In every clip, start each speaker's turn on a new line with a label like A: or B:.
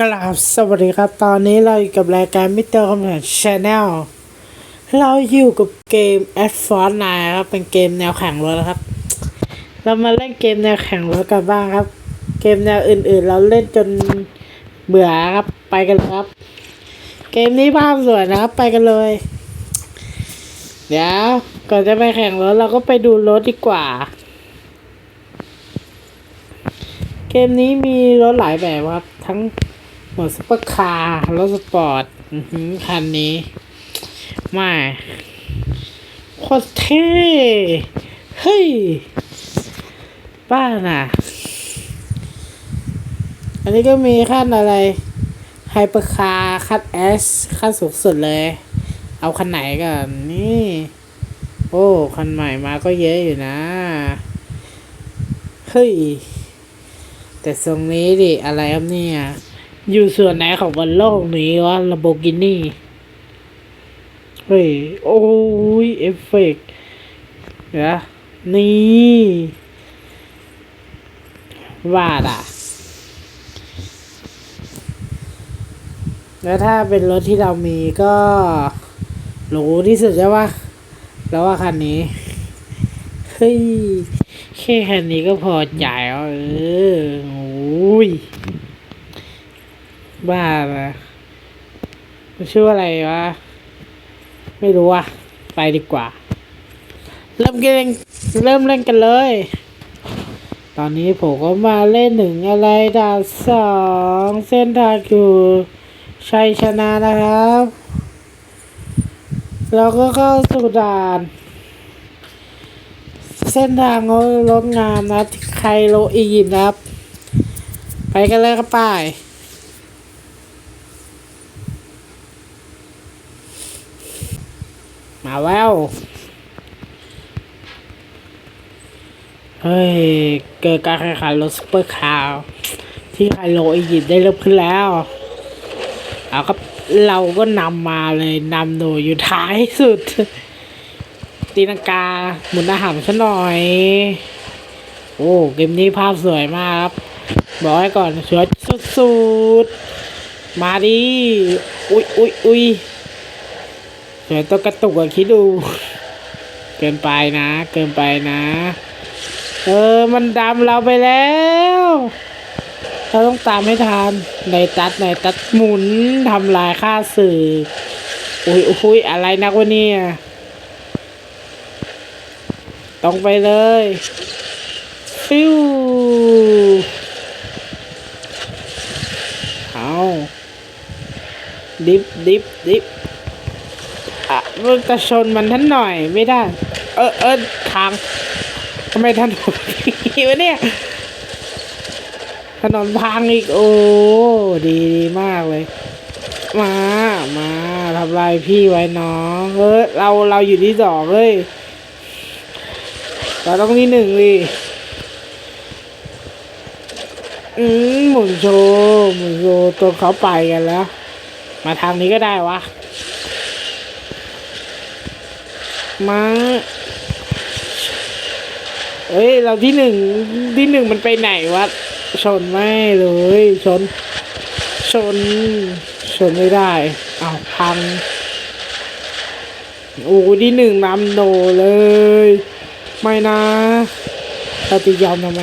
A: กราบสวัสดีครับ ตอนนี้เราอยู่กับรายการมิเตอร์คอมพิวชแนลเราอยู่กับเกม a d f o r t n i ครับ เป็นเกมแนวแข่งรถนะครับ เรามาเล่นเกมแนวแข่งรถกันบ้างครับ เกมแนวอื่นๆ เราเล่นจนเบื่อครับ ไปกันเลยครับ เกมนี้ภาพสวยนะครับ ไปกันเลย เดี๋ยวก่อนจะไปแข่งรถเราก็ไปดูรถดีกว่า เกมนี้มีรถหลายแบบครับ ทั้ง โหมดซุปเปอร์คาร์รถสปอร์ตคันนี้ม่โคตรเท่เฮ้ย บ้าน่ะ อันนี้ก็มีขั้นอะไรไฮเปอร์คาร์คันเอสขั้นสูงสุดเลย เอาคันไหนก่อนนี่ โอ้ คันใหม่มาก็เยอะอยู่นะ เฮ้ย แต่ทรงนี้ดิ อะไรครับเนี่ย อยู่ส่วนไหนของบนโลกนี้วะลาโบกินี่ เฮ้ย โอ้ย เอฟเฟกต์เดี๋ยวนี่วาดอะ แล้วถ้าเป็นรถที่เรามีก็หรูที่สุดใช่ปะแล้วว่าคันนี้ เฮ้ย แค่คันนี้ก็พอใจแล้วเออโอ้ย บ้าละมันชื่ออะไรวะ ไม่รู้อะไปดีกว่า เริ่มเกมเริ่มเล่นกันเลย ตอนนี้ผมก็มาเล่นหนึ่งอะไรดาบสองเส้นทางอยู่ชัยชนะนะครับแล้วก็เข้าสู่ด่าน เส้นทางรถงามนะที่ไคโรอียิปต์นะครับ ไปกันเลยครับป้าย มาแล้วเฮ้ยเกิดการแข่งขันรถซุปเปอร์คาร์ที่ไคโรอียิปต์ได้เริ่มขึ้นแล้วเอาครับเราก็นำมาเลยนำโดยอยู่ท้ายสุด ตีนังกาหมุนอาหารซะหน่อย โอ้เกมนี้ภาพสวยมากครับ บอกไว้ก่อนสวยสุดๆมาดิอุ้ยอุ้ยอุ้ย สวยตัวกระตุกอะคิดดู เกินไปนะ เกินไปนะ เออ มันดำเราไปแล้ว เราต้องตามให้ทันในตัดในตัดหมุนทำลายค่าสื่ออุ้ยอุ้ยอะไรนักวะเนี่ยตรงไปเลยฟิวเอาดิฟดิฟดิฟ มันจะชนมันท่านหน่อยไม่ได้ เออเออทางทำไมถนนนี้วะเนี่ย ถนนพังอีก โอ้ดีดีมากเลย มามาทำลายพี่ไว้น้องเออเราเราอยู่ที่สองเลยเราต้องที่หนึ่งดิอืมหมุนโชว์หมุนโชว์ตัวเขาไปกันแล้ว มาทางนี้ก็ได้วะ มาเอ้ย เราที่หนึ่งที่หนึ่งมันไปไหนวะ ชนไม่เลย ชน ชน ชนไม่ได้อ้าวพัง โอ้ที่หนึ่งนำโดเลย ไม่นะ เราจะยอมทำไม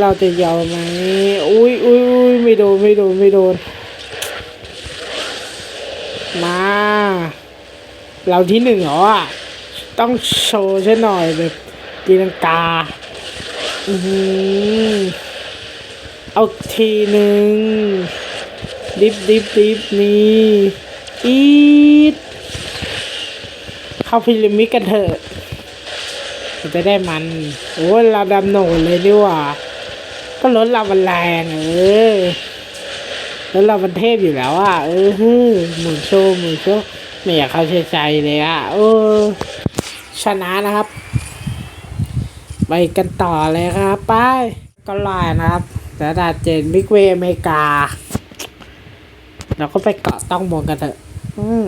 A: เราจะยอมไหมอุ้ยอุ้ยอุ้ยไม่โดน ไม่โดน ไม่โดน มา เราที่หนึ่งเหรออะต้องโชว์ใช่หน่อยแบบตีลังกาอือเอาทีหนึ่งดิฟดิฟดิฟนี่อีดเข้าพิลิมิดกันเถอะจะได้มัน โอ้เราดำโหนเลยดีกว่าก็รถเรามันแรงเออรถเรามันเทพอยู่แล้วอะเออฮึหมุนโชว์หมุนโชว์ ไม่อยากเข้าใจใจเลยอะเออ ชนะนะครับ ไปกันต่อเลยครับไปก็ลายนะครับแต่ดาเจนบิ๊กเวย์อเมริกา เราก็ไปเกาะต้องบนกันเถอะ อืม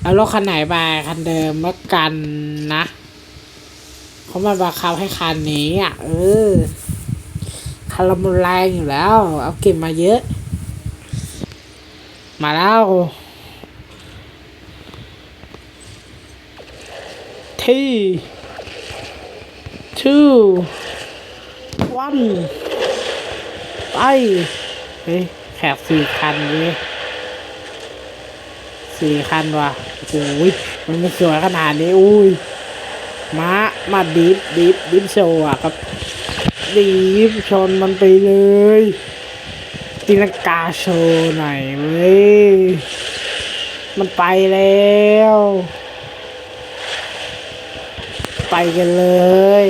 A: เอารถคันไหนไปคันเดิมเมื่อกันนะเขามาบังคับให้คันนี้อะ เออคาราเมลแรงอยู่แล้ว เอาเก็บมาเยอะ มาแล้ว ที่ two one ไปเฮ้ยแขกสี่คันเลยสี่คันว่ะโอ้ยมันไม่สวยขนาดนี้อุ้ยมามาดิฟดิฟดิฟโชว์อะครับดิฟชนมันไปเลยตีลังกาโชว์หน่อยเว้ยมันไปแล้ว ไปกันเลย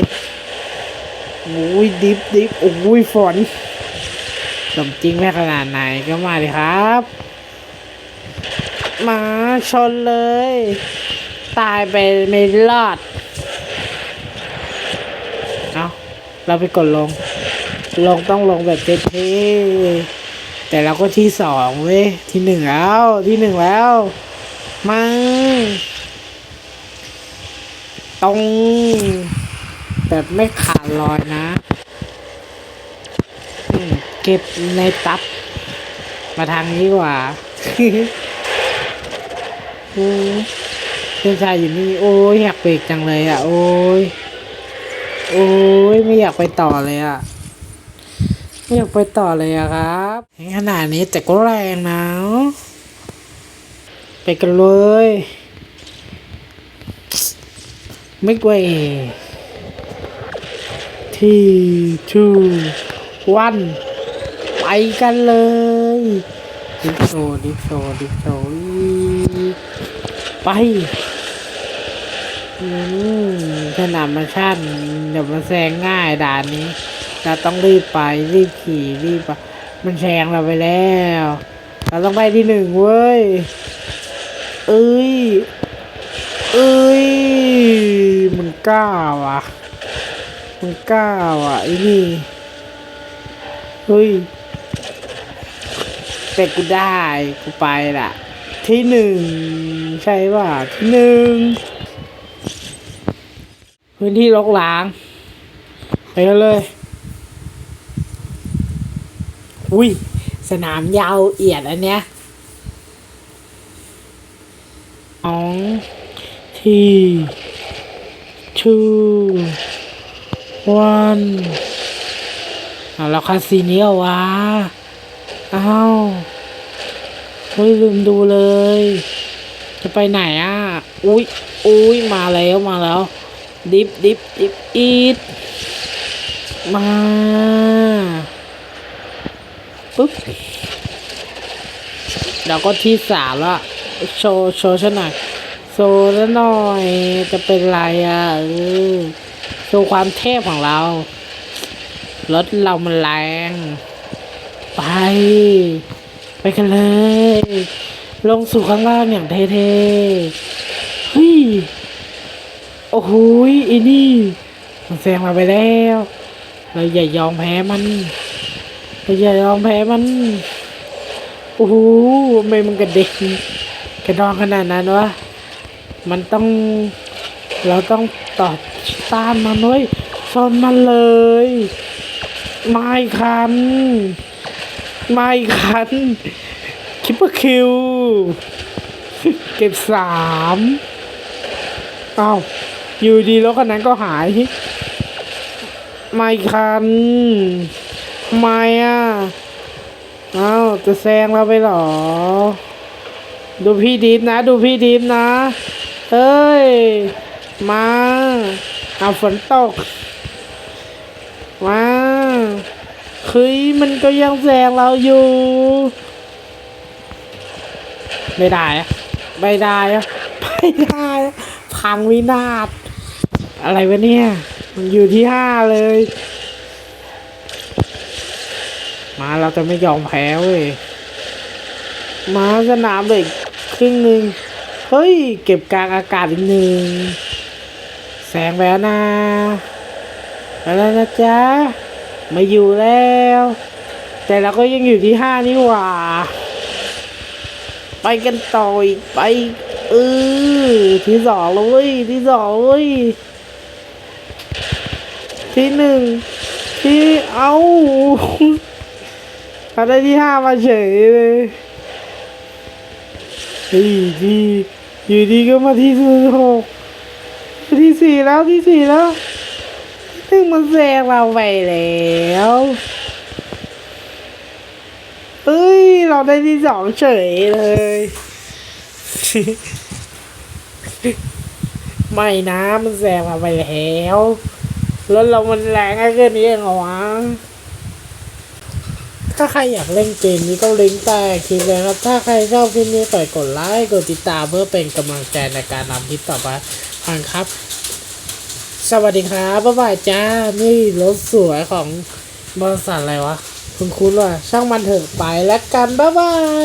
A: โอ้ยดิฟดิฟโอ้ยฝนสมจริงแม่ขนาดไหนก็มาดิครับ มาชนเลย ตายไปไม่รอด เอาเราไปกดลง ลงต้องลงแบบเต็มที่แต่เราก็ที่สองเว้ย ที่หนึ่งแล้ว ที่หนึ่งแล้ว มา ตรง แบบไม่ขาดรอยนะเก็บในตับ มาทางนี้กว่าอืเพื่อนชายอยู่นี่ โอ้ยอยากเบรกจังเลยอะ โอ้ย โอ้ยไม่อยากไปต่อเลยอะ ไม่อยากไปต่อเลยอะครับขนาดนี้แต่ก็แรงนะไปกันเลย ไม่เวยที่ทูวันไปกันเลยดิโซดิโซดิโซไปอืมสนามมาชั่นเดี๋ยวมันแซงง่ายด่านนี้ เราต้องรีบไปรีบขี่รีบไปมันแซงเราไปแล้ว เราต้องไปที่หนึ่งเว้ย เอ้ย เอ้ย กล้าว่ะมันกล้าว่ะไอ้นี่เฮ้ยแต่กูได้กูไปละที่หนึ่งใช่ป่ะที่หนึ่งพื้นที่รกร้าง ไปกันเลย อุ้ยสนามยาวเอียดอันเนี้ยสองที่ two one เอาแล้วคาซีเนียวะอ้าวเฮ้ยลืมดูเลย จะไปไหนอะ อุ้ยอุ้ยมาแล้วมาแล้ว ดิฟดิฟดิฟอีทมาปุ๊บเราก็ที่สามละโชว์โชว์ฉันหน่อย โชว์แล้วหน่อยจะเป็นไรอะเออโชว์ความเทพของเรา รถเรามันแรง ไป ไปกันเลย ลงสู่ข้างล่างอย่างเท่ๆเฮ้ยโอ้โหอ้นี่ มันแซงมาไปแล้ว เราอย่ายอมแพ้มันเราอย่ายอมแพ้มันโอ้โหทำไมมันกระเด็นกระดองขนาดนั้นวะ มันต้อง เราต้องตอบตามมันเว้ยชนมันเลย ไม่คัน ไม่คัน คิปเปอร์คิว เก็บสามอ้าอยู่ดีแล้วคันนั้นก็หาย ไม่คันทำไม่อะอ้าจะแซงเราไปหรอ ดูพี่ดีฟนะ ดูพี่ดีฟนะ เฮ้ย มาเอาฝนตก มาเฮ้ยมันก็ยังแซงเราอยู่ ไม่ได้อะไม่ได้อะไม่ได้พังวินาศอะไรวะเนี่ย มันอยู่ที่ห้าเลย มาเราจะไม่ยอมแพ้เว้ย มาสนามเลยครึ่งหนึ่ง เฮ้ย เก็บกลางอากาศอีกหนึ่ง แสงแล้วนะไปแล้วนะจ๊ะไม่อยู่แล้ว แต่เราก็ยังอยู่ที่ห้านี่หว่า ไปกันต่ออีกไปเออที่สองแล้วเว้ยที่สองเว้ยที่หนึ่งที่เอาเขาได้ที่ห้ามาเฉยเลยเฮ้ยที่ อยู่ดีก็มาที่สี่หกที่สี่แล้วที่สี่แล้วซึ่งมันแซงเราไปแล้วเอ้ย เราได้ที่สองเฉยเลย ไม่นะมันแซงเราไปแล้วรถเรามันแรงแค่นี้เองเหรอวะ ถ้าใครอยากเล่นเกมนี้ก็ลิงก์ใต้คลิปเลยครับ ถ้าใครชอบคลิปนี้ฝากกดไลค์ กดติดตามเพื่อเป็นกำลังใจในการนำคลิปต่อไปฟังครับ สวัสดีครับบ๊ายบายจ้า นี่รถสวยของบริษัทอะไรวะ คุณคุณว่าช่างมันเถอะไปแล้วกันบ๊ายบาย